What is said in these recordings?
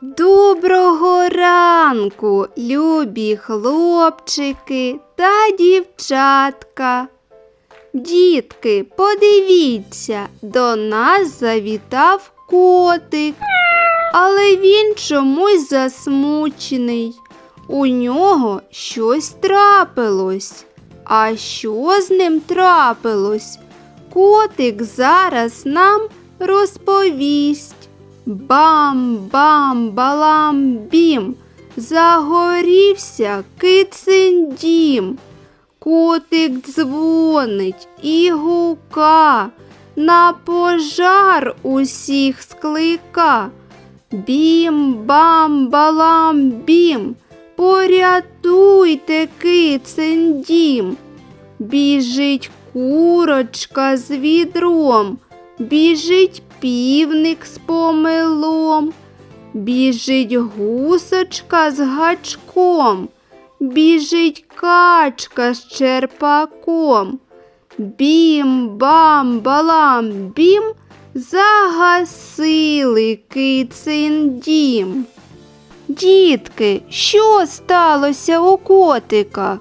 Доброго ранку, любі хлопчики та дівчатка. Дітки, подивіться, до нас завітав котик, але він чомусь засмучений. У нього щось трапилось. А що з ним трапилось? Котик зараз нам розповість. Бам, бам, балам, бім. Загорівся кицин дім. Котик дзвонить і гука, на пожар усіх склика. Бім, бам, балам, бім. Порятуйте кицин дім. Біжить курочка з відром, біжить півник з помилом, біжить гусочка з гачком, біжить качка з черпаком. Бім, бам, балам, бім, загасили кицин дім. Дітки, що сталося у котика?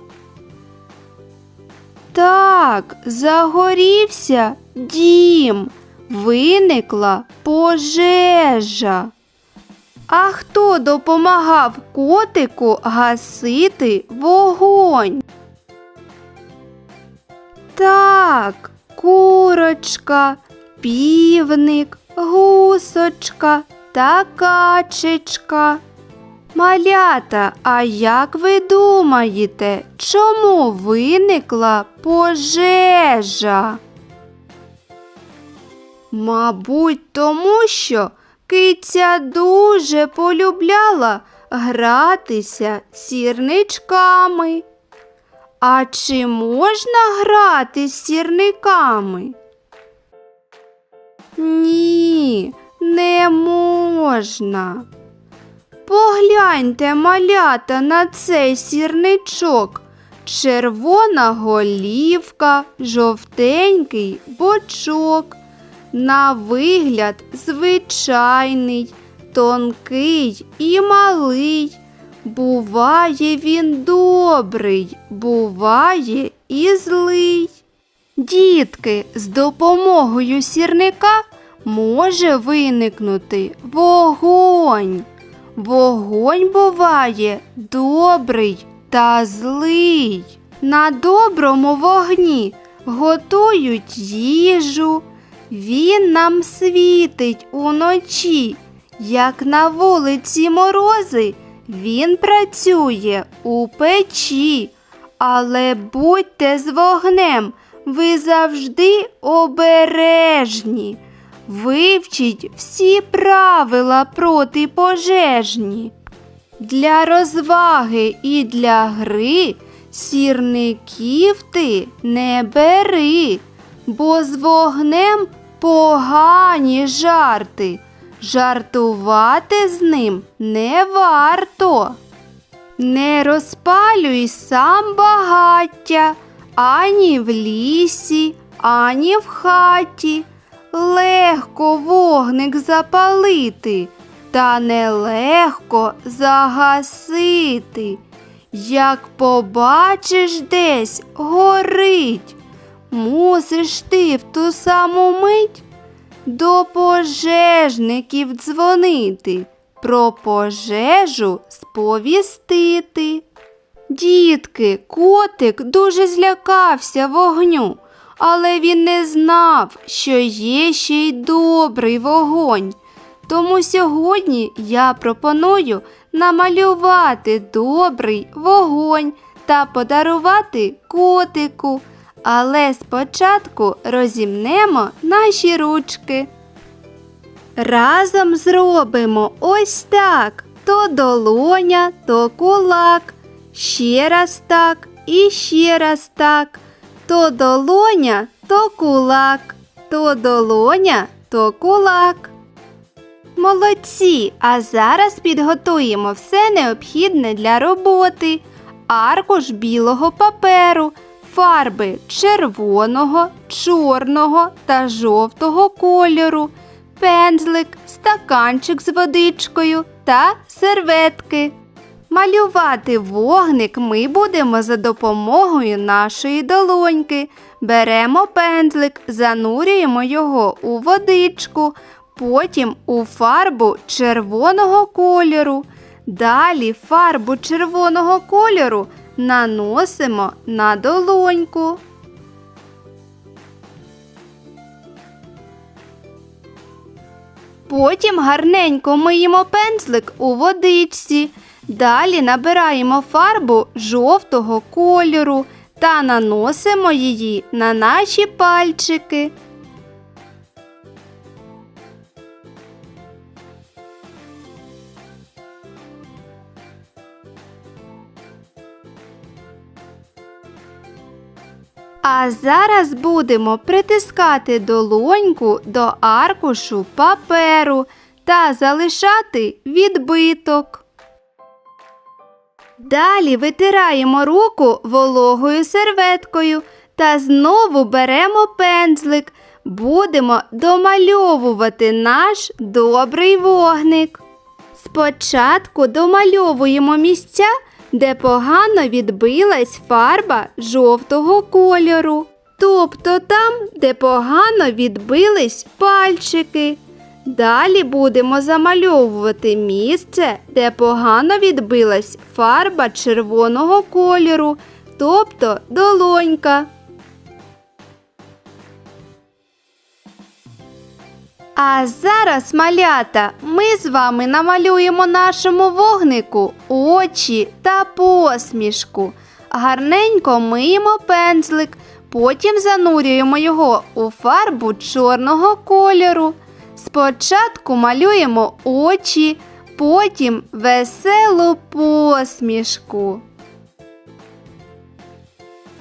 Так, загорівся дім, виникла пожежа. А хто допомагав котику гасити вогонь? Так, курочка, півник, гусочка та качечка. Малята, а як ви думаєте, чому виникла пожежа? Мабуть, тому що киця дуже полюбляла гратися сірничками. А чи можна грати з сірниками? Ні, не можна. Погляньте, малята, на цей сірничок. Червона голівка, жовтенький бочок. На вигляд звичайний, тонкий і малий. Буває він добрий, буває і злий. Дітки, з допомогою сірника може виникнути вогонь. Вогонь буває добрий та злий. На доброму вогні готують їжу. Він нам світить уночі. Як на вулиці морози, він працює у печі. Але будьте з вогнем, ви завжди обережні. Вивчіть всі правила протипожежні. Для розваги і для гри сірників ти не бери, бо з вогнем погані жарти. Жартувати з ним не варто. Не розпалюй сам багаття ані в лісі, ані в хаті. Легко вогник запалити, та нелегко загасити. Як побачиш десь горить, мусиш ти в ту саму мить до пожежників дзвонити, про пожежу сповістити. Дітки, котик дуже злякався вогню, але він не знав, що є ще й добрий вогонь. Тому сьогодні я пропоную намалювати добрий вогонь та подарувати котику. Але спочатку розімнемо наші ручки. Разом зробимо ось так. То долоня, то кулак. Ще раз так і ще раз так. То долоня, то кулак, то долоня, то кулак. Молодці! А зараз підготуємо все необхідне для роботи. Аркуш білого паперу, фарби червоного, чорного та жовтого кольору, пензлик, стаканчик з водичкою та серветки. Малювати вогник ми будемо за допомогою нашої долоньки. Беремо пензлик, занурюємо його у водичку, потім у фарбу червоного кольору. Далі фарбу червоного кольору наносимо на долоньку. Потім гарненько миємо пензлик у водичці. Далі набираємо фарбу жовтого кольору та наносимо її на наші пальчики. А зараз будемо притискати долоньку до аркушу паперу та залишати відбиток. Далі витираємо руку вологою серветкою та знову беремо пензлик. Будемо домальовувати наш добрий вогник. Спочатку домальовуємо місця, де погано відбилась фарба жовтого кольору, тобто там, де погано відбились пальчики. Далі будемо замальовувати місце, де погано відбилась фарба червоного кольору, тобто долонька. А зараз, малята, ми з вами намалюємо нашому вогнику очі та посмішку. Гарненько миємо пензлик, потім занурюємо його у фарбу чорного кольору. Спочатку малюємо очі, потім веселу посмішку.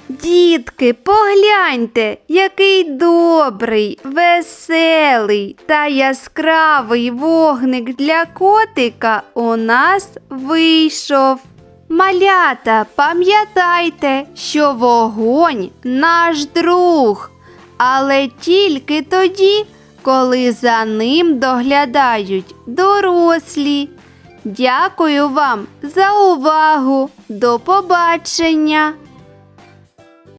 Дітки, погляньте, який добрий, веселий та яскравий вогник для котика у нас вийшов. Малята, пам'ятайте, що вогонь наш друг, але тільки тоді, коли за ним доглядають дорослі. Дякую вам за увагу. До побачення!